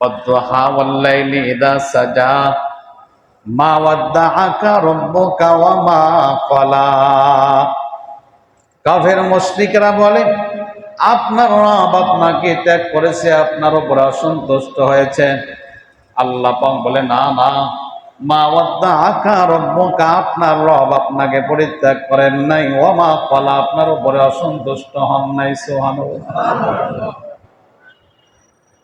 والضحى والليل إذا سجى ما ودعك ربك وما قلى কাফের মুশরিকরা বলে আপনার রব আপনাকে ত্যাগ করেছে আপনার উপর অসন্তুষ্ট হয়েছে আল্লাহ পাক বলে না না মা ওয়াদ্দা আকা রব্বুকা আপনার রব আপনাকে পরিত্যাগ করেন নাই ও মা কলা আপনার উপরে অসন্তুষ্ট হন নাই সুবহানাল্লাহ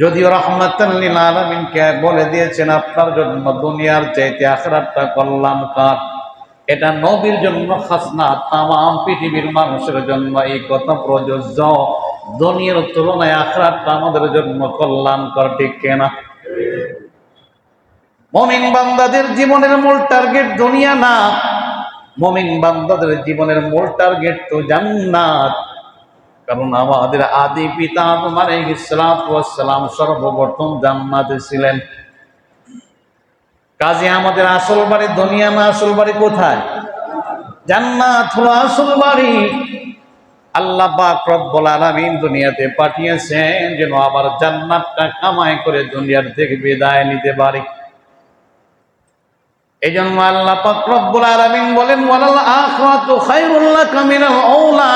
যদিও রহমতুল্লিল বলে দিয়েছেন, আপনার জন্য দুনিয়ার চাইতে আখরাতটা কল্যাণকর। এটা নবীর জন্য খাসনা তাম পৃথিবীর মানুষের জন্য এই কথা প্রযোজ্য। দুনিয়ার তুলনায় আখরাতটা আমাদের জন্য কল্যাণকর, ঠিক কেনা মমিন বান্দাদের জীবনের মূল টার্গেট দুনিয়া না। মমিন বান্দাদের জীবনের মূল টার্গেট তো জান্নাত। কারণ আমাদের আদি পিতা তোমার ইসলাম সর্বপ্রথম জান্নাতে ছিলেন। কাজে আমাদের আসল বাড়ি, দুনিয়া না, আসল বাড়ি কোথায়? জান্নাত হলো আসল বাড়ি। আল্লাহ পাক রব্বুল আলামিন দুনিয়াতে পাঠিয়েছেন যেন আবার জান্নাতটা কামাই করে দুনিয়ার থেকে বিদায় নিতে পারি। এই জন্য আল্লাহ পাক রব্বুল আলামিন বলেন, ওয়ালাল আখিরাতু খায়রুল লাকা মিনাল আউলা।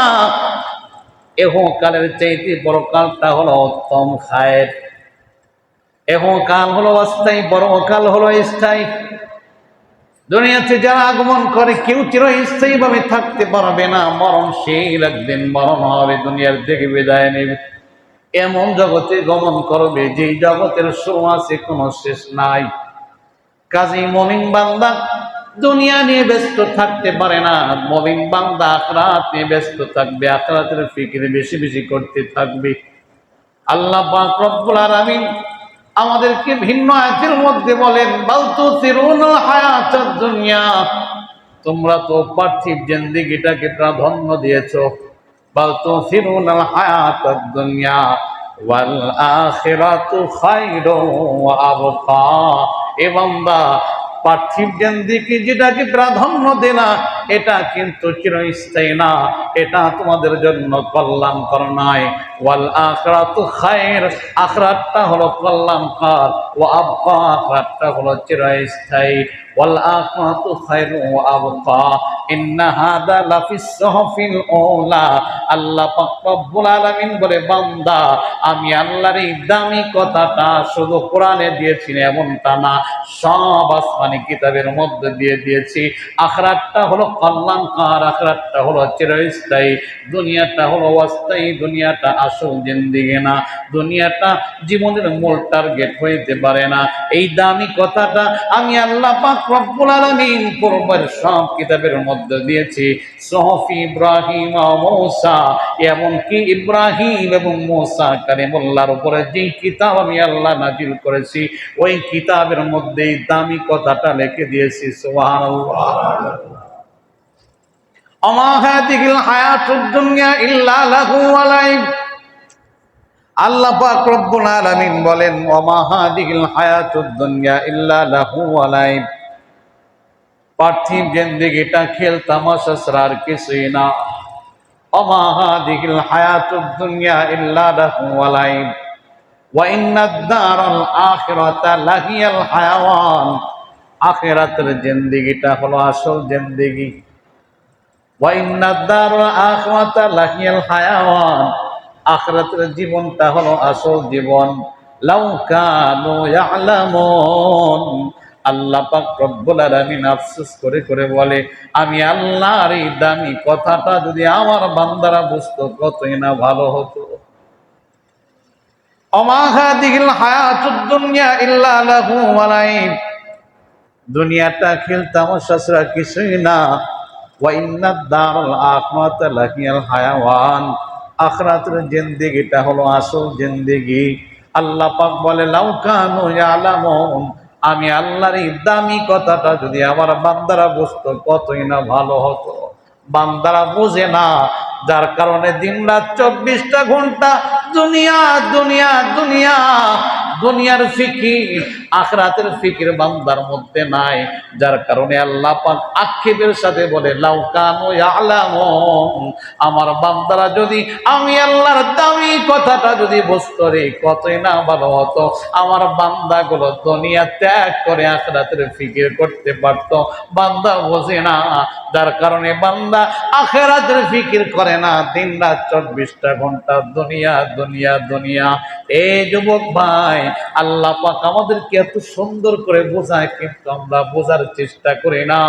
এহকালের চাইতে পরকালটা হলো উত্তম খায়ের। এহকাল হলো অস্থায়ী, বড় পরকাল হলো স্থায়ী। দুনিয়াতে যারা আগমন করে, কেউ চিরস্থায়ী ভাবে থাকতে পারবে না। মরণশীল একদিন মরণ হবে, দুনিয়ার থেকে বিদায় নেবে। এমন জগতে গমন করবে যে জগতের শুরু আছে, কোনো শেষ নাই। কাজী মমিন বান্দা দুনিয়া নিয়ে ব্যস্ত থাকতে পারে না। মমিন বান্দা আখরাত নিয়ে ব্যস্ত থাকবে, আখরাতের ফিকির বেশি বেশি করতে থাকবে। আল্লাহ পাক রব্বুল আলামিন আমাদেরকে ভিন্ন আয়াতের মধ্যে বলেন বালতু তিরুনাল হায়াতাদ দুনিয়া। তোমরা তো পার্থিব জিন্দেগিটাকে প্রাধান্য দিয়েছ। বালতু তিরুনাল হায়াতাদ দুনিয়া ওয়াল আখিরাতু খায়রু ওয়া আবকা। এ বান্দা পার্থিব জ্ঞান দিকে যেটাকে প্রাধান্য দেনা এটা কিন্তু চিরস্থায়ী না। এটা তোমাদের জন্য কল্যাণকর নয় ওয়াল আখরাতু খায়ের, আখরাতটা হলো কল্যাণকর। ও আব্বা আখরাতটা হলো চিরস্থায়ী। আমি আল্লাহর এই দামি কথাটা শুধু কোরআনে দিয়েছি এমনটা না। সব আসমানি কিতাবের মধ্যে দিয়ে দিয়েছি। আখরাতটা হলো কল্যাণকার, আখরাতটা হলো চিরস্থায়ী। দুনিয়াটা হলো অস্থায়ী, দুনিয়াটা আসল জিন্দিগি না। দুনিয়াটা জীবনের মূল টার্গেট হইতে পারে না। এই দামি কথাটা আমি আল্লাহ পাক রব্বুল পূর্বের সব কিতাবের মধ্যে দিয়েছি। সহফি ইব্রাহিম মৌসা, এমনকি ইব্রাহিম এবং মৌসা কারিমুল্লাহর উপরে যে কিতাব আমি আল্লাহ নাজিল করেছি, ওই কিতাবের মধ্যে দামি কথাটা লিখে দিয়েছি, সুবহানাল্লাহ। আল্লাহ পাক রব্বুল আলামিন বলেন ওমা হাদিহিল হায়াতুদ দুনিয়া ইল্লা লাহু পার্থিব জিন্দেগিটা খেল তামাশা আর কিছুই না। অমা হাদিহিল হায়াতুদ দুনিয়া ইল্লা লাহু ওয়া লাইব। ওয়া ইন্নাদ দারাল আখিরাতা লাহিয়াল হায়াওয়ান। আখিরাতের জিন্দেগিটা হলো আসল জিন্দেগি। আখিরাতের জীবনটা হলো আসল জীবন। লাউ কানু ইয়ালামুন। আল্লাহ পাক আলামিন আফসোস করে করে বলে, আমি আল্লাহর এই দামি কথাটা যদি আমার বান্দারা বুঝতো, কতই না ভালো হতো? দুনিয়াটা খেল তামাশা কিছুই না। ওয়া দারুল আখিরাতা লাহিয়াল হায়াওয়ান। আখরাতের জিন্দেগিটা হলো আসল জিন্দেগি। আল্লাহ বলে, লাউ কানু ইয়ালামুন। আমি আল্লাহর এই দামি কথাটা যদি আমার বান্দারা বুঝতো, কতই না ভালো হতো। বান্দারা বুঝে না, যার কারণে দিন রাত চব্বিশটা ঘণ্টা দুনিয়া দুনিয়া দুনিয়া দুনিয়ার ফিকির, আখরাতের ফিকির বান্দার মধ্যে নাই। যার কারণে আল্লাহ পাক আক্ষেপের সাথে বলে লাউকানো আলামন আমার বান্দারা যদি আমি আল্লাহর দামি কথাটা যদি বুঝতো রে, কতই না ভালো হতো। আমার বান্দাগুলো দুনিয়া ত্যাগ করে আখরাতের ফিকির করতে পারতো। বান্দা বোঝে না, যার কারণে বান্দা আখেরাতের ফিকির করে না। দিন রাত চব্বিশটা ঘণ্টা দুনিয়া দুনিয়া দুনিয়া। এই যুবক ভাই আল্লাহ পাক আমাদেরকে এত সুন্দর করে বোঝায়, কিন্তু আমরা বোঝার চেষ্টা করি না।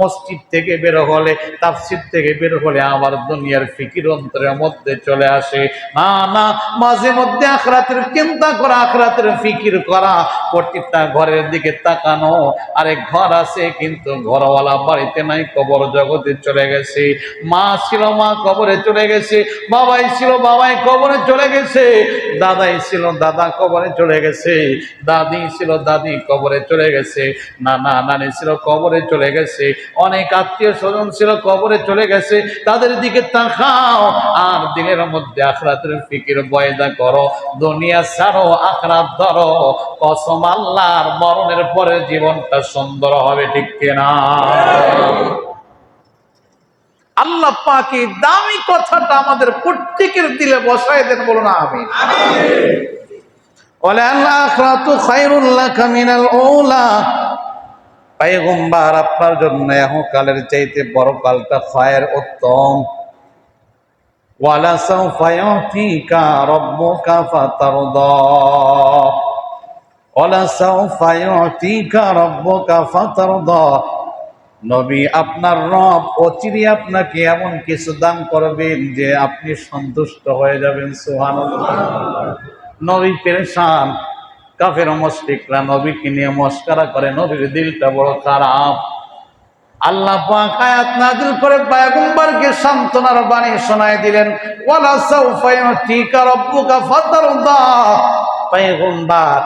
মসজিদ থেকে বের হলে, তাফসির থেকে বের হলে আবার দুনিয়ার ফিকির অন্তরের মধ্যে চলে আসে। না না, মাঝে মধ্যে আখরাতের চিন্তা করা, আখরাতের ফিকির করা প্রত্যেকটা ঘরের দিকে তাকানো। আরে ঘর আছে, কিন্তু ঘরওয়ালা বাড়িতে নাই, কবর জগতে চলে গেছে। মা ছিল, মা কবরে চলে গেছে। বাবাই ছিল, বাবাই কবরে চলে গেছে। দাদাই ছিল, দাদা কবরে চলে গেছে। দাদি ছিল দাদি, কবরে চলে গেছে। নানা নানি ছিল কবরে চলে গেছে। অনেক আত্মীয় স্বজন ছিল কবরে চলে গেছে। তাদের দিকে তাকাও আর দিনের মধ্যে আখরাতের ফিকির বয়দা করো। দুনিয়া ছাড়ো, আখরাত ধরো। কসম আল্লাহর মরণের পরে জীবনটা সুন্দর হবে, ঠিক কিনা? আল্লাহ পাকে দামি কথাটা আমাদের প্রত্যেকের দিলে বসায় দেন বলো না আমি পাইগম্বার, আপনার জন্য এখন কালের চাইতে বড় কালটা ফায়ের উত্তম। নবী, আপনার রব অচিরে আপনাকে এমন কিছু দান করবেন যে আপনি সন্তুষ্ট হয়ে যাবেন, সুবহানাল্লাহ। নবী পেরেশান কাফের মস্তিকরা নবীকে নিয়ে মস্কারা করে নবীর দিলটা বড় খারাপ। আল্লাহ পাক আয়াত নাযিল করে পয়গম্বরকে সান্ত্বনার বাণী শোনায় দিলেন ওয়ালা সাউফা ইউতিকা রাব্বুকা ফাতারদা। পয়গম্বর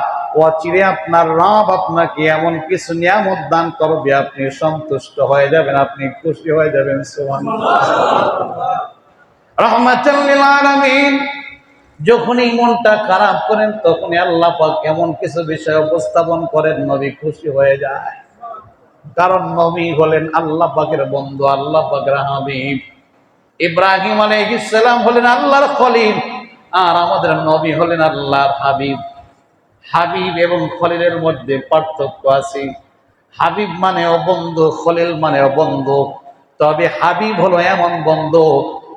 অচিরে আপনার রব আপনাকে এমন কিছু নিয়ামত দান করবে আপনি সন্তুষ্ট হয়ে যাবেন আপনি খুশি হয়ে যাবেন। সুবহানাল্লাহ। রহমাতুল লিল আলামিন। যখনই মনটা খারাপ করেন তখনই আল্লাহ এমন কিছু বিষয় উপস্থাপন করেন, নবী খুশি হয়ে যায়। কারণ নবী হলেন আল্লাহ পাকের বন্ধু, আল্লাহ পাকের হাবিব। ইব্রাহিম আলাইহিস সালাম হলেন আল্লাহর খলিল, আর আমাদের নবী হলেন আল্লাহর হাবিব। হাবিব এবং খলিলের মধ্যে পার্থক্য আছে। হাবিব মানেও বন্ধু, খলিল মানে বন্ধু। তবে হাবিব হলো এমন বন্ধু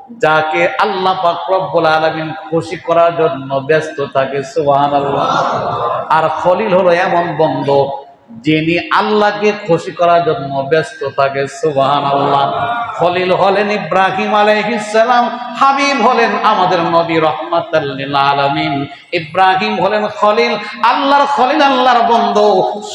যাকে আল্লাহ পাকবুল আলমিন খুশি করার জন্য ব্যস্ত থাকে সুবাহ আর ফলিল হলো এমন বন্ধু। যিনি আল্লাহকে খুশি করার জন্য ব্যস্ত থাকে সুবাহান আল্লাহ খলিল হলেন ইব্রাহিম আলাইহিসসালাম হাবিব হলেন আমাদের নবী রহমাতাল্লিল আলামিন। ইব্রাহিম হলেন খলিল, আল্লাহর খলিল, আল্লাহর বন্ধু।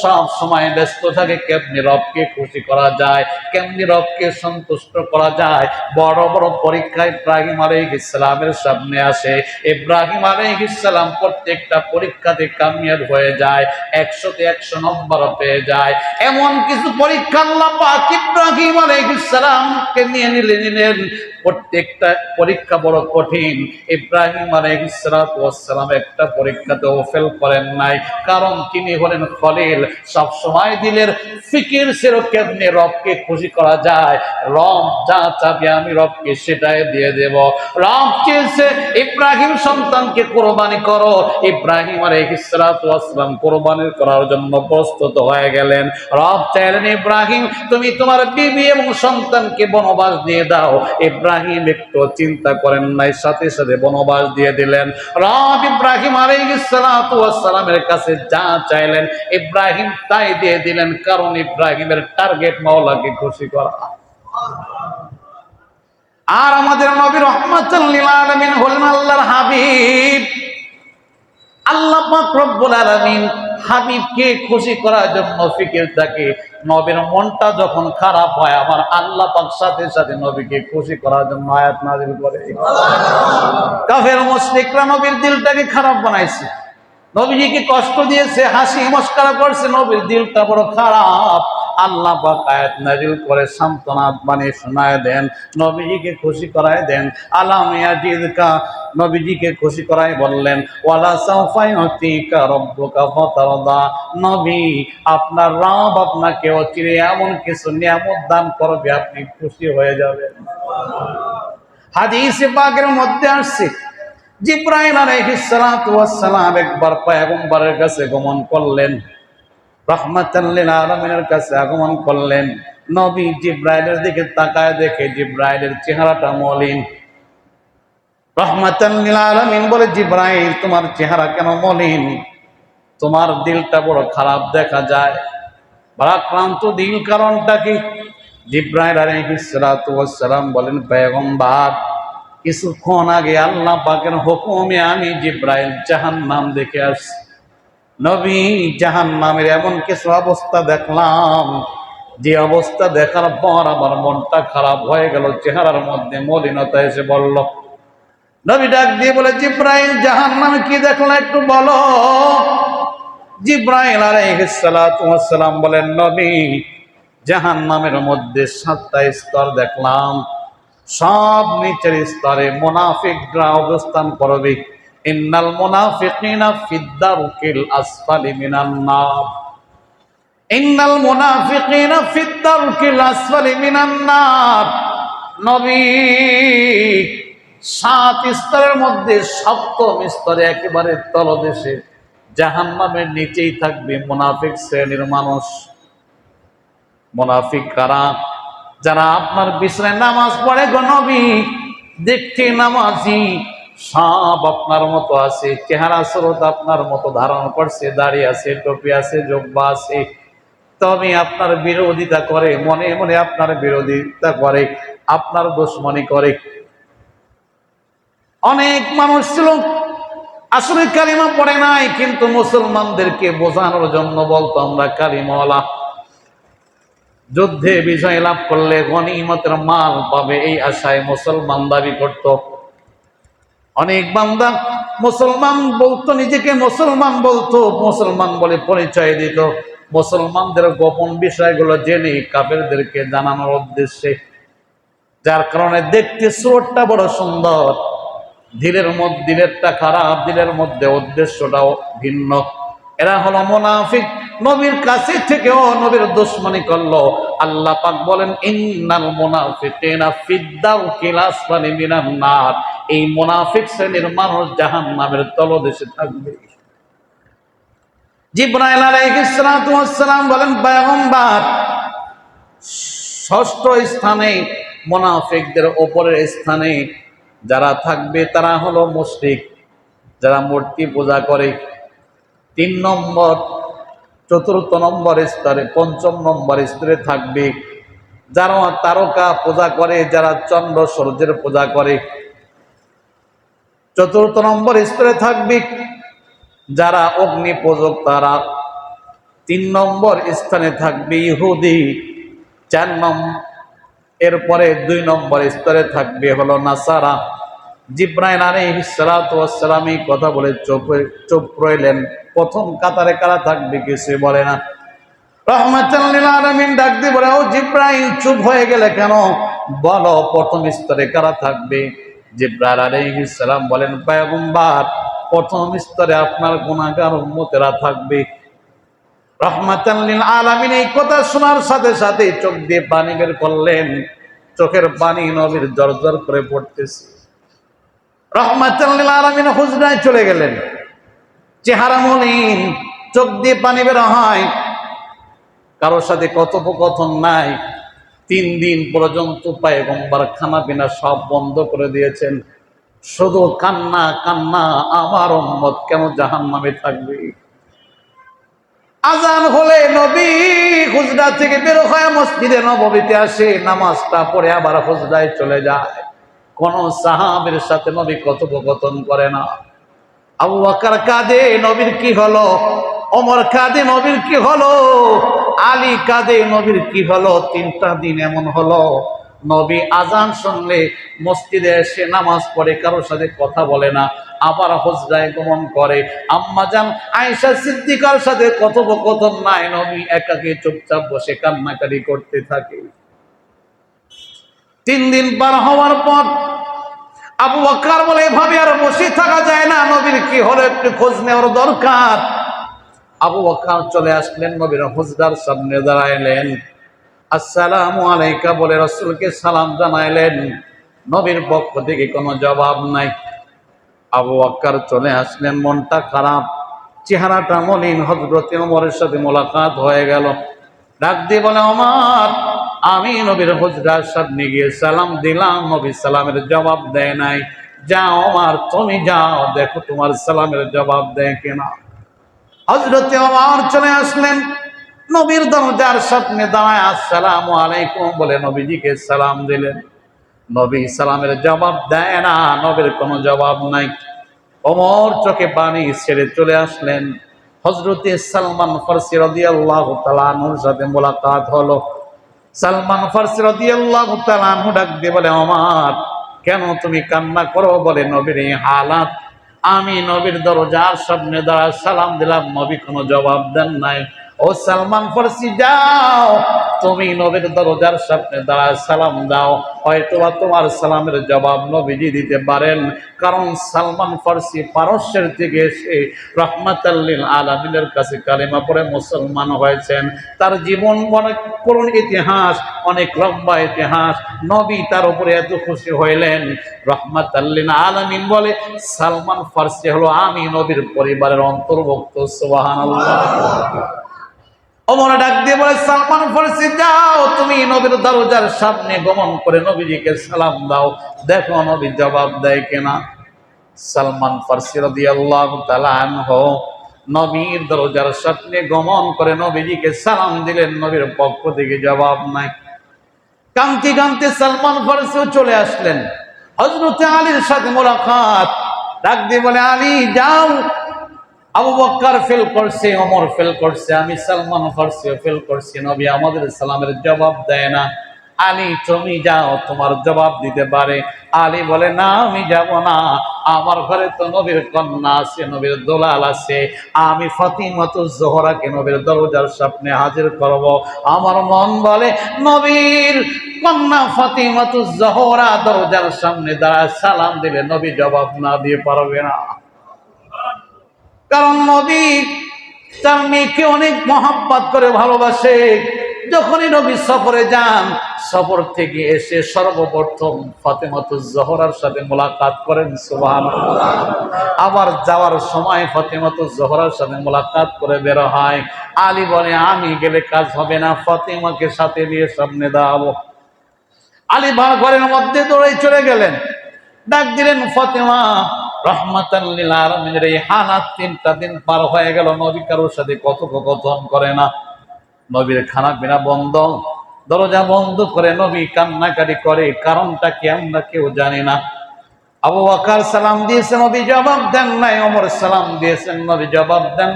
সব সময় ব্যস্ত থাকে, কেমনি রবকে খুশি করা যায়, কেমনি রবকে সন্তুষ্ট করা যায়। বড় বড় পরীক্ষা ইব্রাহিম আলাইহিসসালামের সামনে আসে। ইব্রাহিম আলাইহিসসালাম প্রত্যেকটা পরীক্ষাতে কামিয়াব হয়ে যায়। একশোতে একশো নম্বর পেয়ে যায়। এমন কিছু পরীক্ষা আল্লাহ ইব্রাহিম আলাইহিস সালামকে নিয়ে নিলে নিলেন। প্রত্যেকটা পরীক্ষা বড় কঠিন। ইব্রাহিম আলাইহিস সালাম একটা পরীক্ষাতেও ফেল করেন নাই। কারণ তিনি হলেন খলিল। সব সময় দিলের ফিকির ছিল কেমনে রবকে খুশি করা যায়। রব যা চাবে আমি রবকে সেটাই দিয়ে দেব। রব চেয়েছে, ইব্রাহিম সন্তানকে কোরবানি করো। ইব্রাহিম আলাইহিস সালাম কোরবানি করার জন্য প্রস্তুত হয়ে গেলেন। রব চাইলেন, ইব্রাহিম, তুমি তোমার বিবি এবং সন্তানকে বনবাস দিয়ে দাও। ইব্রাহিম একটু চিন্তা করেন নাই, সাথে সাথে বনবাস দিয়ে দিলেন। রব ইব্রাহিম আলাইহিসসালামের কাছে যা চাইলেন, ইব্রাহিম তাই দিয়ে দিলেন, কারণ ইব্রাহিমের টার্গেট মাওলাকে খুশি করা। আর আমাদের নবী রহমাতুল লিল আলামিন হলেন আল্লাহর হাবিব। আল্লাহ পাক রব্বুল আলামিন হাবিবকে খুশি করার জন্য ফিকির থাকে। নবীর মনটা যখন খারাপ হয়, আমার আল্লাহ পাক সাথে সাথে নবীকে খুশি করার জন্য আয়াত নাযিল করে। কাফের মুশরিকরা নবীর দিলটাকে খারাপ বানাইছে। নবীজিকে কষ্ট দিয়েছে, হাসি মস্কারা করছে, নবীর দিলটা বড় খারাপ। আল্লাহ পাক আয়াত নাজিল করে সান্ত্বনা বানিয়ে শোনায় দেন, নবীজিকে খুশি করায় দেন। আলাম ইয়াজিদকা, নবীজিকে খুশি করায় বললেন, ওয়ালা সাউফা ইউতিকা রাব্বুকা ফাতারদা। নবী, আপনার রব আপনাকে অচিরে এমন কিছু নিয়ামত দান করবে, আপনি খুশি হয়ে যাবেন। হাদিসে পাকের মধ্যে আসছে, জিব্রাইল আলাইহিস সালাতু ওয়াস সালাম একবার পয়গম্বরের কাছে গমন করলেন। রহমাতাল লিল আলামিনের কাছে আগমন করলেন। নবী জিব্রাইলের দিকে তাকায় দেখে জিব্রাইলের চেহারাটা মলিন। রহমাতাল লিল আলামিন বলে, জিব্রাইল, তোমার চেহারা কেন মলিন? তোমার দিলটা বড় খারাপ দেখা যায়। ভারাক্রান্ত দিল কারণটা কি? জিব্রাইল আলাইহিস সালাতু ওয়াস সালাম বলেন, পয়গম্বর, কিছুক্ষণ আগে আল্লাহ পাকের হুকুমে আমি জিব্রাইল জাহান নাম দেখে আসছি। নবী জাহান নামের এমন কিছু অবস্থা দেখলাম, যে অবস্থা দেখার পর আমার মনটা খারাপ হয়ে গেল, চেহারার মধ্যে মলিনতা এসে বলল, নবী ডাক দিয়ে বলে, জিব্রাইল, জাহান নামে কি দেখল একটু বলো? জিব্রাইল আলাইহিসসালাম বলেন নবী, জাহান নামের মধ্যে সাতটা স্তর দেখলাম। সব নিচের স্তরে মোনাফিকরা অবস্থান করবে। ইন্নাল মুনাফিকিনা ফিদ্দারকিল আসফালি মিনান নার। ইন্নাল মুনাফিকিনা ফিদ্দারকিল আসফালি মিনান নার। নবী, সাত স্তরের মধ্যে সপ্তম স্তরে একেবারে তলদেশে জাহান্নামের নিচেই থাকবে মুনাফিক শ্রেণির মানুষ। মুনাফিক কারা? যারা আপনার বিছানায় নামাজ পড়ে গো নবী, দেখতে নামাজি সব আপনার মতো আছে, চেহারা স্রোত আপনার মতো ধারণ করছে, দাড়ি আছে, টপি আছে, জব্বা আছে। তবে আপনার বিরোধিতা করে, মনে মনে আপনার বিরোধিতা করে, আপনার দুশ্মনী করে। অনেক মানুষ ছিল, আসলে কালিমা পড়ে নাই, কিন্তু মুসলমানদেরকে বোঝানোর জন্য বলতো, আমরা কালিমওয়ালা। যুদ্ধে বিজয় লাভ করলে গনিমতের মাল পাবে, এই আশায় মুসলমান দাবি করত। অনেক বান্দা মুসলমান বলতো, নিজেকে মুসলমান বলতো, মুসলমান বলে পরিচয় দিত। মুসলমানদের গোপন বিষয়গুলো জেনে কাপেরদেরকে জানানোর উদ্দেশ্যে। যার কারণে দেখতে স্রোতটা বড় সুন্দর। দিলের মধ্যে, দিলেরটা খারাপ, দিলের মধ্যে উদ্দেশ্যটাও ভিন্ন। এরা হলো মোনাফিক। নবীর কাছে থেকেও নবীর দুশ্মনী করল। আল্লাহ পাক বলেন, ইন্নাল মুনাফিকিনা ফিদ্দাউকিল আসফালি মিনান নার। এই মুনাফিক শ্রেণির মানুষ জাহান্নামের তলদেশে থাকবে। জিব্রাইল আলাইহিস সালাতু ওয়াস সালাম বলেন, পয়গম্বর, ষষ্ঠ স্থানে মুনাফিকদের ওপরের স্থানে যারা থাকবে তারা হলো মুশরিক। যারা মূর্তি পূজা করে তিন নম্বর, চতুর্থ নম্বর স্তরে, পঞ্চম নম্বর স্তরে থাকবে। যারা তারকা পূজা করে, যারা চন্দ্র সূর্যের পূজা করে। চতুর্থ নম্বর স্তরে থাকবে যারা অগ্নি পূজক তারা তিন নম্বর স্থানে থাকবে ইহুদি। চার নম্বর এরপরে দুই নম্বর স্তরে থাকবে হলো নাসারা। জিব্রাইল আলাইহিস সালাতু ওয়াস সালাম এই কথা বলে চুপ চুপ রইলেন। প্রথম কাতারে কারা থাকবে কিছু বলে না। রহমাতুল লিল আলামিন ডাক দিয়ে বলে, ও জিব্রাইল, চুপ হয়ে গেলে কেন? বলো, প্রথম স্তরে কারা থাকবে? জিব্রাইল আলাইহিস সালাম বলেন, পয়গম্বর, প্রথম স্তরে আপনার গুনাহগার উম্মতেরা থাকবে। রহমাতাল লিল আলামিন এই কথা শোনার সাথে সাথে চোখ দিয়ে পানি বের করলেন। চোখের পানি নবীর জর্জর করে পড়তেছে। রহমাতাল লিল আলামিন হুজরায় চলে গেলেন। চেহারা মলিন, চোখ দিয়ে পানি বের হয়। কারোর সাথে কথোপকথন নাই। তিন দিন পর্যন্ত পায়গম্বার খানা পিনা সব বন্ধ করে দিয়েছেন। শুধু কান্না কান্না, আমার উম্মত কেন জাহান নামে থাকবে? আজান হলে নবী হুজরা থেকে বের হয়ে মসজিদে নবমীতে আসে, নামাজটা পড়ে আবার হুজরায় চলে যায়। কোন সাহাবের সাথে নবী কথোপকথন করে না। আবু বকর কাঁদে, নবীর কি হলো? ওমর কাঁদে, নবীর কি হলো? আলী কাঁদে, নবীর কি হলো? তিনটা দিন এমন হলো। নবী আজান শুনলে মসজিদে এসে নামাজ পড়ে, কারোর সাথে কথা বলে না। আবার হজরায় গমন করে। আম্মা যান আয়েশা সিদ্দিকার সাথে কথোপকথন নাই। নবী একাকে চুপচাপ বসে কান্নাকারি করতে থাকে। তিন দিন পার হওয়ার পর আবু বকর বলে, এভাবে আর বসে থাকা যায় না, নবীর কি হলো একটু খোঁজ নেওয়ার দরকার? আবু বকর চলে আসলেন, নবীর হুজরার সামনে দাঁড়াইলেন। আসসালামু আলাইকা বলে রাসূলকে সালাম জানাইলেন। নবীর পক্ষ থেকে কোনো জবাব নাই। আবু বকর চলে আসলেন, মনটা খারাপ, চেহারাটা মলিন। হযরতে ওমরের সাথে মোলাকাত হয়ে গেল। ডাক দিয়ে বলে আমার আমি নবীর হুজরার সামনে গিয়ে সালাম দিলাম, নবী সালামের জবাব দেয় নাই। যাও আমার, তুমি যাও, দেখো তোমার সালামের জবাব দেয় কিনা। হজরতে আমার চলে আসলেন, নবীর দরজার সামনে দাঁড়ায়, আসসালামু আলাইকুম বলে নবীজিকে সালাম দিলেন। নবী সালামের জবাব দেয় না, নবীর কোনো জবাব নাই। অমর চোখে পানি ছেড়ে চলে আসলেন। হজরতে সালমান ফার্সি রাদিয়াল্লাহু আনহুর সাথে মোলাকাত হলো। সালমান ফার্সি রাদিয়াল্লাহু তাআলা আনহু ডাক দিয়ে বলে আমার কেন তুমি কান্না করো? বলে, নবীর এই হালাত। আমি নবীর দরজার সামনে দাঁড়া সালাম দিলাম, নবী কোনো জবাব দেন নাই। ও সালমান ফার্সি যাও। তুমি নবীর দরজার সামনে দাঁড়ায় সালাম দাও। হয়তো তোমার সালামের জবাব নবীজি দিতে পারেন। কারণ সালমান ফার্সি পারস্যের থেকে এসে রহমাতাল্লিল আলমিনের কাছে কালিমা পড়ে মুসলমান হয়েছেন। তার জীবন অনেক করুণ ইতিহাস, অনেক লম্বা ইতিহাস। নবী তার উপরে এত খুশি হইলেন। রহমাতাল্লিল আলমিন বলে, সালমান ফার্সি হলো আমি নবীর পরিবারের অন্তর্ভুক্ত সোহান অমরা ডাক দিয়ে বলে, সালমান ফার্সি যাও, তুমি নবীর দরজার সামনে গমন করে নবীজিকে সালাম দাও। দেখো নবী জবাব দেয় কেনা। সালমান ফার্সি রাদিয়াল্লাহু তাআলা আনহু নবীর দরজার সামনে গমন করে নবীজিকে সালাম দিলেন, নবীর পক্ষ থেকে জবাব নাই। কান্তি কান্তি সালমান ফার্সিও চলে আসলেন। হযরত আলীর সাথে মোলাকাত। ডাক দিয়ে বলে, আলী, যাও। আবু বক্কর ফেল করছে, ওমর ফেল করছে, আমি সালমান ফার্সি ফেল করছি, নবী আমাদের সালামের জবাব দেয় না। আলী, তুমি যাও, তোমার জবাব দিতে পারে। আলী বলে, না, আমি যাব না। আমার ঘরে তো নবীর কন্যা আছে, নবীর দোলাল আছে। আমি ফতিমত জোহরাকে নবীর দরজার সামনে হাজির করব। আমার মন বলে, নবীর কন্যা ফতিমত জোহরা দরজার সামনে দাঁড়ায়, সালাম দিলে নবী জবাব না দিয়ে পারবে না। কারণ নবী তার মেয়েকে অনেক মহাব্বাত করে ভালোবাসে। যখনই নবী সফরে যান, সফর থেকে এসে সর্বপ্রথম ফাতেমাতুজ জহরার সাথে মোলাকাত করেন সুবহান আবার যাওয়ার সময় ফাতেমাতুজ জহরার সাথে মোলাকাত করে বের হয়। আলী বলে, আমি গেলে কাজ হবে না, ফাতেমাকে সাথে নিয়ে সামনে দাঁড়াবো। আলী ভার ঘরের মধ্যে দৌড়ে চলে গেলেন। ডাক দিলেন, ফাতেমা এই তিনটা দিন পার হয়ে নবী সাথে কথোপকথন করে না। নবীর বন্ধ, দরজা বন্ধ করে নবী কান্নাকাটি করে, কারণটা আমরা কেউ জানি না। আবু সালাম দিয়েছেন নবী জবাব দেন নাই। সালাম নবী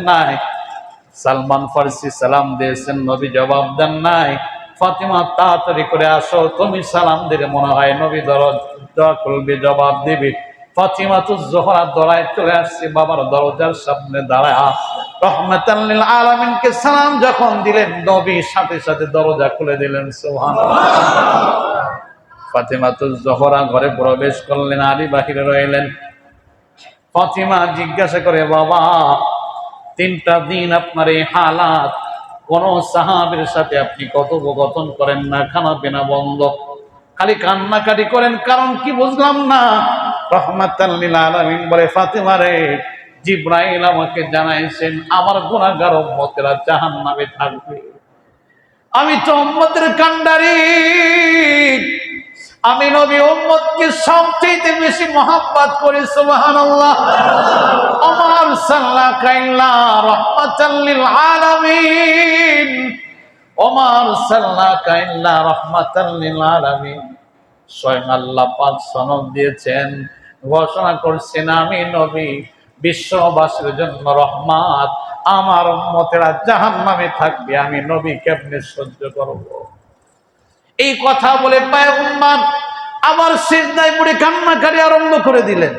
নাই। সালমান ফার্সি সালাম দিয়েছেন, নবী জবাব দেন নাই। ফাতিমা, তাড়াতাড়ি করে আসো, তুমি সালাম দিলে মনে হয় নবী দরজা খুলবে, জবাব দিবে। ফাতিমা তো জোহরা দড়ায় চলে আসছে, বাবার দরজার সামনে দাঁড়ায় রহমতাল্লিল আলামিনকে সালাম যখন দিলেন, নবী সাথে সাথে দরজা খুলে দিলেন, সুবহানাল্লাহ। ফাতিমা তো জোহরা ঘরে প্রবেশ করলেন, আলী বাহিরে রইলেন। ফাতিমা জিজ্ঞাসা করে, বাবা, তিনটা দিন আপনার এই হালাত, কোন সাহাবের সাথে আপনি কথোপকথন করেন না খানা পিনা বন্ধ। খালি কান্নাকাটি করেন, কারণ কি বুঝলাম না? রহমাতাল্লিল আলামিন বলে, ফাতিমা রে, জিব্রাইল আমাকে জানাইছেন, আমার গুনাহগার উম্মতেরা জাহান্নামে থাকবে। আমি তো উম্মতের কান্ডারি আমি নবী উম্মতকে সবচেয়ে বেশি মহাব্বত করি, সুবহানাল্লাহ। আমার সাল্লা কাইল্লা রহমাতাল লিল আলামিন ওমার সাল্লা কাইল্লা রহমাতাল লিল সনদ দিয়েছেন, ঘোষণা করছেন, আমি নবী, বিশ্ববাসীর জন্য রহমাত। আমার উম্মতেরা জাহান্নামে থাকবে, আমি নবী কেমনে সহ্য করব? এই কথা বলে পায়গম্বর আবার সিজদায় পড়ে কান্নাকারি আরম্ভ করে দিলেন।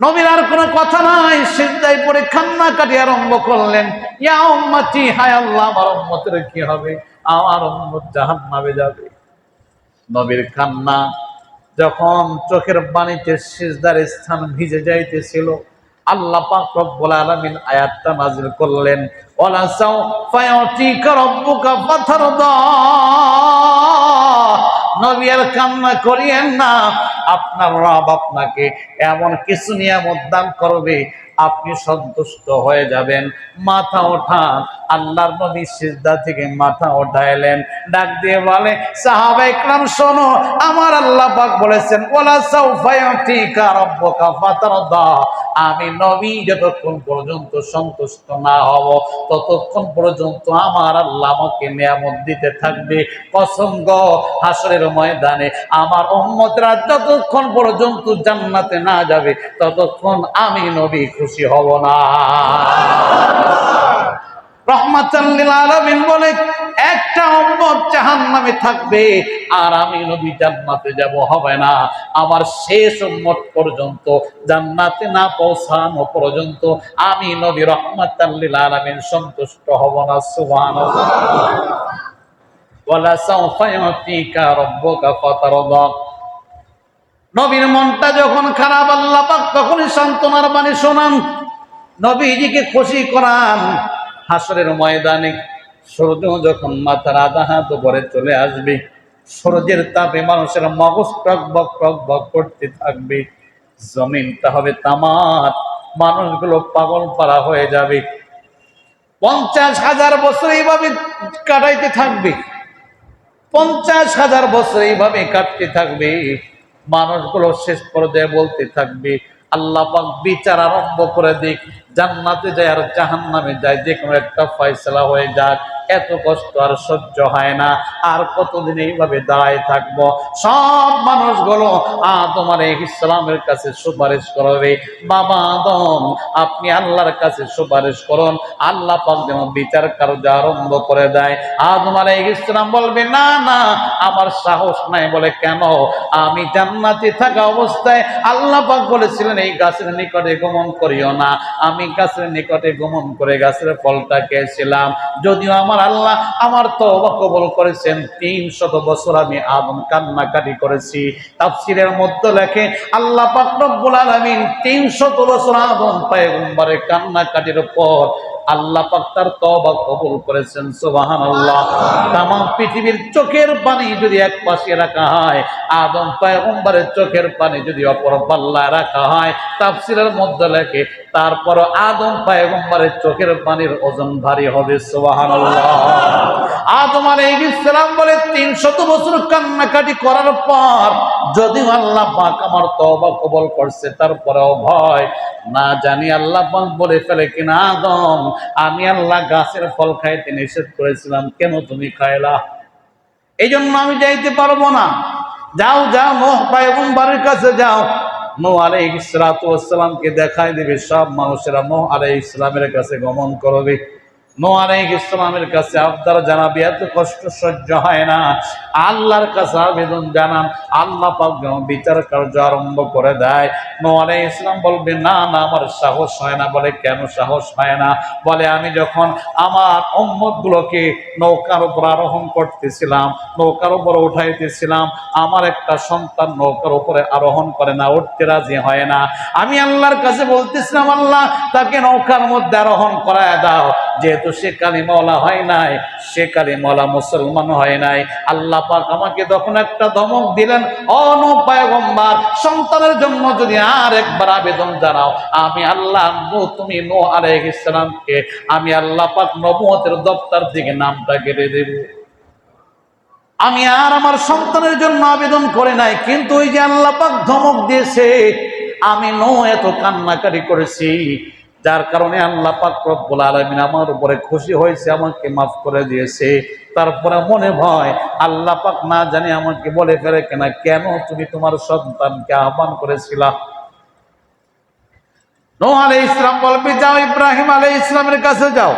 নবীর আর কোনো কথা নাই। সিজদায় পড়ে কান্নাকাটি আরম্ভ করলেন। ইয়া উম্মতি, হায় আল্লাহ, আমার উম্মতের কি হবে? আমার উম্মত জাহান্নামে যাবে। নবীর কান্না যখন চোখের পানিতে সিজদার স্থান ভিজে যাইতেছিল, আল্লাহ পাক রব্বুল আলামিন আয়াতটা নাযিল করলেন, ওয়ালা সাউ ফায়াতিকা রাব্বুকা ফাতারদা। নবী আর কান্না করিয়েন না। আপনার রব আপনাকে এমন কিছু নিয়ামত দান করবে আপনি সন্তুষ্ট হয়ে যাবেন। মাথা ওঠান। আল্লাহর নবী সিজদা থেকে মাথা ওঠাইলেন। ডাক দিয়ে বলে, সাহাবা ইকরাম শোনো, আমার আল্লাহ পাক বলেছেন, ওয়ালা সাউফা ইয়াতিকা রাব্বুকা ফাতারদা। আমি নবী যতক্ষণ পর্যন্ত সন্তুষ্ট না হব, ততক্ষণ পর্যন্ত আমার আল্লাহ আমাকে নিয়ামত দিতে থাকবে। পছন্দ হাসরের ময়দানে আমার উম্মতরা যতক্ষণ পর্যন্ত জান্নাতে না যাবে, ততক্ষণ আমি নবী খুশি হব না। বলে, একটা থাকবে, আর আমি নবী জান্নাতে যাব, হবে না। আমার শেষ উম্মত পর্যন্ত, জান্নাতে না পৌঁছানো পর্যন্ত, আমি নবী রহমাতাল্লিল আলামিন সন্তুষ্ট হব না, সুবহানাল্লাহ। ওয়ালা নবীর মনটা যখন খারাপ, আল্লাহ পাক তখনই সান্ত্বনার বাণী শোনান। নবীজিকে খুশি করান হাসরের ময়দানে। সূর্য যখন মাথার আধা হাত উপরে চলে আসবে, সূর্যের তাপে মানুষের মগজ টক বক টক বক করতে থাকবে। জমিনটা হবে তামার, মানুষগুলো পাগল পারা হয়ে যাবে। পঞ্চাশ হাজার বছর এইভাবে কাটাইতে থাকবে। পঞ্চাশ হাজার বছর এইভাবে কাটতে থাকবে। মানুষগুলো শেষ পর্যায়ে বলতে থাকবে আল্লাহ পাক বিচার আরম্ভ করে দিক। জান্নাতে যায় আর জাহান্নামে যায়, যে কোনো একটা ফয়সলা হয়ে যাক। এত কষ্ট আর সহ্য হয় না। আর কতদিন এইভাবে দাঁড়ায় থাকব? সব মানুষগুলো আলাইহিস ইসলামের কাছে সুপারিশ করবে বাবা আদম, আপনি আল্লাহর কাছে সুপারিশ করুন। আল্লাহ পাক যেন বিচার কার্য আরম্ভ করে দেয়। আদম আলাইহিস ইসলাম বলবে, না না, আমার সাহস নাই। বলে, কেন? আমি জান্নাতে থাকা অবস্থায় আল্লাহ পাক বলেছিলেন, এই গাছের নিকটে গমন করিও না। আমি গাছের নিকটে গমন করে গাছের ফলটা খেয়েছিলাম। যদিও আমার আল্লাহ আমার তো কবল করেছেন। তিন শত বছর আমি আদম কান্নাকাটি করেছি। তাফসিরের মধ্যে লেখে, আল্লাহ পাক রব্বুল আলামিন তিন শত বছর আদম পায়গম্বরের কান্নাকাটির পর আল্লাহ পাক তার তওবা কবুল করেছেন, সুবহানাল্লাহ। তাম পৃথিবীর চোখের পানি যদি এক পাশে রাখা হয়, আদম পয়গম্বরের চোখের পানি যদি অপর পাল্লায় রাখা হয়, তাফসিরের মধ্যে লেখে তারপর আদম পয়গম্বরের চোখের পানির ওজন ভারী হবে, সুবহানাল্লাহ। আদম আলাইহিস সালাম বলে 300 বছর কান্নাকাটি করার পর যদি আল্লাহ পাক আমার তওবা কবুল করছে, তারপরেও ভয়। না জানি আল্লাহ পাক বলে ফেলে কিনা আদম আমি আল্লাহ গাছের ফল খাইতে নিষেধ করেছিলাম, কেন তুমি খাইলা? এই জন্য আমি যাইতে পারব না। যাও যাও, নোহ বাড়ির কাছে যাও। নো আলাই ইসলাতামকে দেখাই দিবে, সব মানুষেরা নো আলাই ইসলামের কাছে গমন করবে। নো আলাই ইসলামের কাছে আবদার জানাবে, এত কষ্ট সহ্য হয় না। আল্লাহর কাছে আবেদন জানান, আল্লাহ পাক বিচার কার্য আরম্ভ করে দেয়। নো আলাই ইসলাম বলবে, না না, আমার সাহস হয় না। বলে, কেন সাহস হয় না? বলে, আমি যখন আমার উম্মত গুলোকে নৌকার উপর আরোহণ করতেছিলাম, নৌকার উপর উঠাইতেছিলাম, আমার একটা সন্তান নৌকার উপরে আরোহণ করে না, উঠতে রাজি হয় না। আমি আল্লাহর কাছে বলতেছিলাম, আল্লাহ, তাকে নৌকার মধ্যে আরোহণ করায় দাও। যেহেতু সে কালিমওয়ালা হয় নাই, সে কালিমওয়ালা মুসলমান হয় নাই। আল্লাহ পাক আমাকে তখন একটা ধমক দিলেন অনপায়গম্বার সন্তানের জন্য যদি আর একবার আবেদন জানাও, আমি আল্লাহ তুমি নো আলাইহিস সালামকে, আমি আল্লাহ পাক নবুয়তের দপ্তর থেকে নামটা কেটে দেব। আমি আর আমার সন্তানের জন্য আবেদন করে নাই, কিন্তু ওই যে আল্লাহ পাক ধমক দিয়েছে, আমি নো এত কান্নাকারি করেছি যার কারণে আল্লাহ পাক রব্বুল আলামিন আমার উপরে খুশি হয়েছে, আমাকে মাফ করে দিয়েছে। তারপরে মনে ভয় আল্লাহ পাক না জানি আমাকে বলে ফেলে কেনা, কেন তুমি তোমার সন্তানকে আহ্বান করেছিলা? নো আলাই ইসলাম বলবে যাও ইব্রাহিম আলাই ইসলামের কাছে যাও।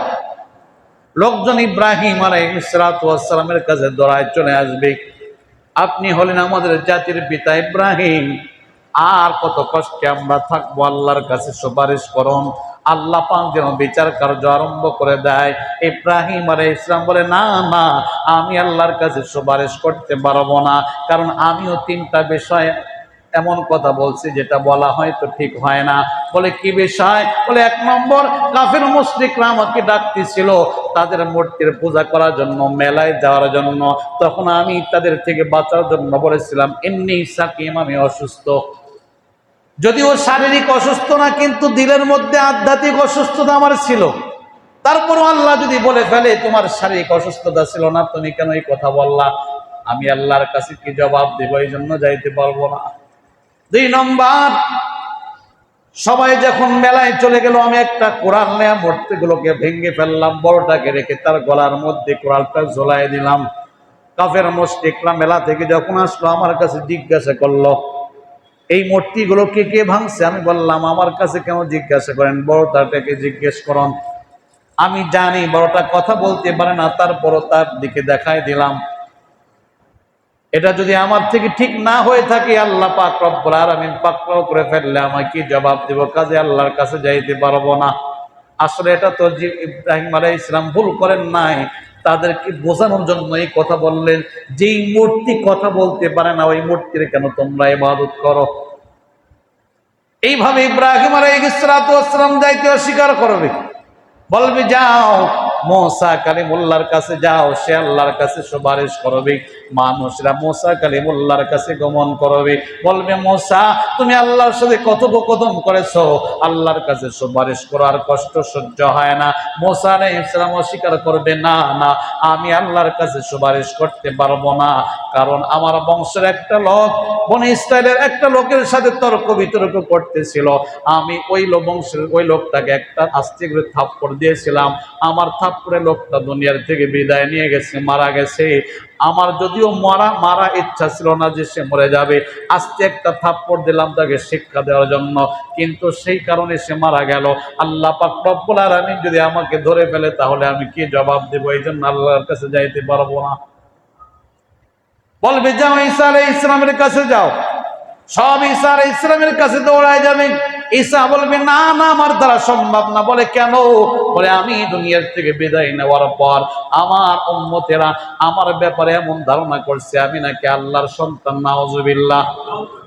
লোকজন ইব্রাহিম আলাইসালামের কাছে দৌড়ায় চলে আসবে। আপনি হলেন আমাদের জাতির পিতা ইব্রাহিম। আর কত কষ্টে আমরা থাকব? আল্লাহর কাছে সুপারিশ করুন। আল্লাহ পাক যেন বিচার কার্য আরম্ভ করে দেয়। ইব্রাহিম আরে ইসলাম বলে, না না, আমি আল্লাহর কাছে সুপারিশ করতে পারব না। কারণ আমিও তিনটা বিষয় এমন কথা বলছি যেটা বলা হয়তো ঠিক হয় না। বলে, কি বিষয়? বলে, এক নম্বর, কাফের মুসলিকরা আমাকে ডাকতেছিল তাদের মূর্তির পূজা করার জন্য, মেলায় যাওয়ার জন্য। তখন আমি তাদের থেকে বাঁচার জন্য বলেছিলাম এমনি সাকিম, আমি অসুস্থ। যদিও শারীরিক অসুস্থ না, কিন্তু দিলের মধ্যে আধ্যাত্মিক অসুস্থতা আমার ছিল। তারপরও আল্লাহ যদি বলে, ফেলে, তোমার শারীরিক অসুস্থতা ছিল না, তুমি কেন এই কথা বললা? আমি আল্লাহর কাছে কি জবাব দেব? এই জন্য যাইতে পারব না। দুই নম্বর, সবাই যখন মেলায় চলে গেল, আমি একটা কোরআন নেয়া মূর্তিগুলোকে ভেঙে ফেললাম, বড়টাকে রেখে তার গলার মধ্যে কোরআনটা ঝোলাই দিলাম। কাফের মুশরিকরা মেলা থেকে যখন আসলো, আমার কাছে জিজ্ঞাসা করল এই মূর্তিগুলো কে কে ভাঙছে? আমি বললাম, আমার কাছে কেন জিজ্ঞাসা করেন? বড়টাকে জিজ্ঞেস করুন। আমি জানি বড়টা কথা বলতে পারে না, তারপরও তার দিকে দেখাই দিলাম। এটা যদি আমার থেকে ঠিক না হয়ে থাকে, আল্লাহ পাক রব্বুল আলামিন পাকড়াও করে ফেললে আমাকে কি জবাব দেব, কাজে আল্লাহর কাছে যাইতে পারব না। আসলে এটা তো ইব্রাহিম আলাইহিস ইসলাম ভুল করেন নাই। তাদেরকে বোঝানোর জন্য এই কথা বললেন, যেই মূর্তি কথা বলতে পারে না, ওই মূর্তির কেন তোমরা ইবাদত করো? এইভাবে ইব্রাহিম আলাইহিস সালাতু ওয়াস সালাম যাইতে অস্বীকার করবে। বলবে, যাও মোসা কালিমুল্লার কাছে যাও, সে আল্লাহর কাছে সুপারিশ করবে। মানুষরা মোসা কালিমুল্লার কাছে গমন করবে। বলবে, মোসা, তুমি আল্লাহর সাথে কথোপকথন করেছ। আল্লাহর কাছে সুপারিশ করার কষ্ট সহ্য হয় না। মোসা আলাই ইসলাম অস্বীকার করবে, না না, আমি আল্লাহর কাছে সুপারিশ করতে পারব না। কারণ আমার বংশের একটা লোক, বন ইসরায়েলের একটা লোকের সাথে তর্ক বিতর্ক করতেছিল। আমি ওই বংশের ওই লোকটাকে একটা আস্তে করে থাপ্পড় দিয়েছিলাম। আমার থাপ্পড়ে লোকটা দুনিয়ার থেকে বিদায় নিয়ে গেছে, মারা গেছে। আমার যদিও মরা, মারা ইচ্ছা ছিল না যে সে মরে যাবে। আস্তে একটা থাপ্পড় দিলাম তাকে শিক্ষা দেওয়ার জন্য। কিন্তু সেই কারণে সে মারা গেল। আল্লাহ পাক রব্বুল আলামিন যদি আমাকে ধরে ফেলে, তাহলে আমি কি জবাব দেবো? এই জন্য আল্লাহর কাছে যাইতে পারব না। বলবে, যাও ঈসা আলাই ইসলামের কাছে যাও। সব ঈসা আলাই ইসলামের কাছে দৌড়ায় যাবে ঈসা বলবে, না না, আমার দ্বারা সম্ভব না। বলে, কেন? বলে, আমি দুনিয়ার থেকে বিদায় নেওয়ার পর আমার উম্মতেরা আমার ব্যাপারে এমন ধারণা করছে, আমি নাকি আল্লাহর সন্তান নাওজুবিল্লাহ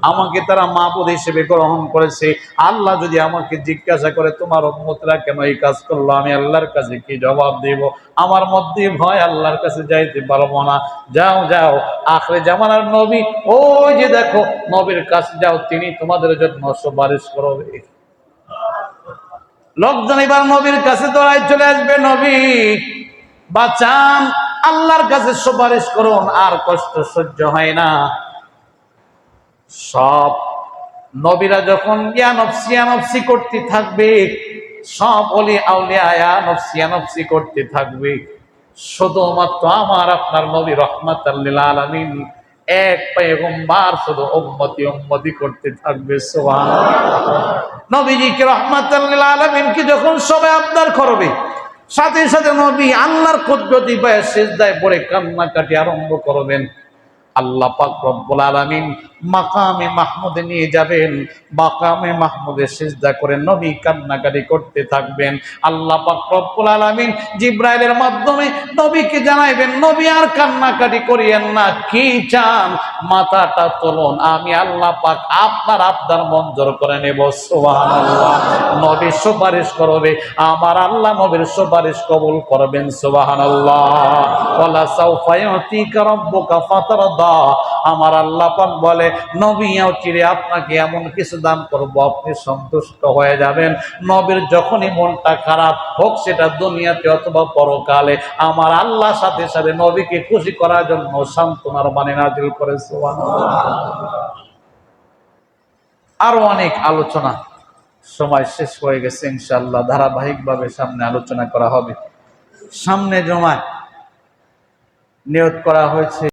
আমাকে তারা মাহবুদ হিসেবে গ্রহণ করেছে। আল্লাহ যদি আমাকে জিজ্ঞাসা করে, তোমার উম্মতরা কেন এই কাজ করল? আমি আল্লাহর কাছে কি জবাব দেব? আমার মধ্যে ভয় আল্লাহর কাছে যাইতে পারব না। যাও যাও, আখরে জামানার নবী, ওই যে দেখো, নবীর কাছে যাও, তিনি তোমাদের জন্য সুপারিশ করবে। লোকজন এবার নবীর কাছে দৌড়াই চলে আসবে, নবী, বাঁচান, আল্লাহর কাছে সুপারিশ করুন, আর কষ্ট সহ্য হয় না। সব নবীরা যখন জ্ঞানফসি করতে থাকবে, সব অলি আউলিয়া নফসি করতে থাকবে। শুধুমাত্র আমার, আপনার নবী রহমত আলামিন এক পেগম্বার শুধু উম্মতি উম্মতি করতে থাকবে সোহান নবীজিকে রহমত আলমিনকে যখন সবে আবদার করবে, সাথে সাথে নবী আল্লাহর কুদ্রতি পায়ে শেষদায় পরে কান্নাকাটি আরম্ভ করবেন। আল্লাহ পাক রব্বুল আলামিন মাকামে মাহমুদে নিয়ে যাবেন। মাকামে মাহমুদে করে নবী করতে থাকবেন। আল্লাহ পাক রব্বুল জিব্রাইলের মাধ্যমে নবীকে জানাইবেন, নবী আর করিয়েন না, কি চান? মাথাটা আমি আল্লাহ পাক আপনার আবদার মঞ্জুর করে নেব নবী সুপারিশ করবে, আমার আল্লাহ নবীর সুপারিশ কবুল করবেন, সুবহানাল্লাহ। ওয়ালা আমার আল্লাহ বলে, নবী চিরে আপনাকে এমন কিছু দান আপনি সন্তুষ্ট হয়ে যাবেন। নবীর যখনই মনটা খারাপ হোক, সেটা দুনিয়াতে অথবা পরকালে, আমার আল্লাহ সাথে সাথে নবীকে খুশি করার জন্য সান্ত্বনার বাণী নাজিল আরও অনেক আলোচনা। সময় শেষ হয়ে গেছে, ইনশাআল্লাহ, ধারাবাহিকভাবে সামনে আলোচনা করা হবে। সামনে জমায় নিয়োগ করা হয়েছে।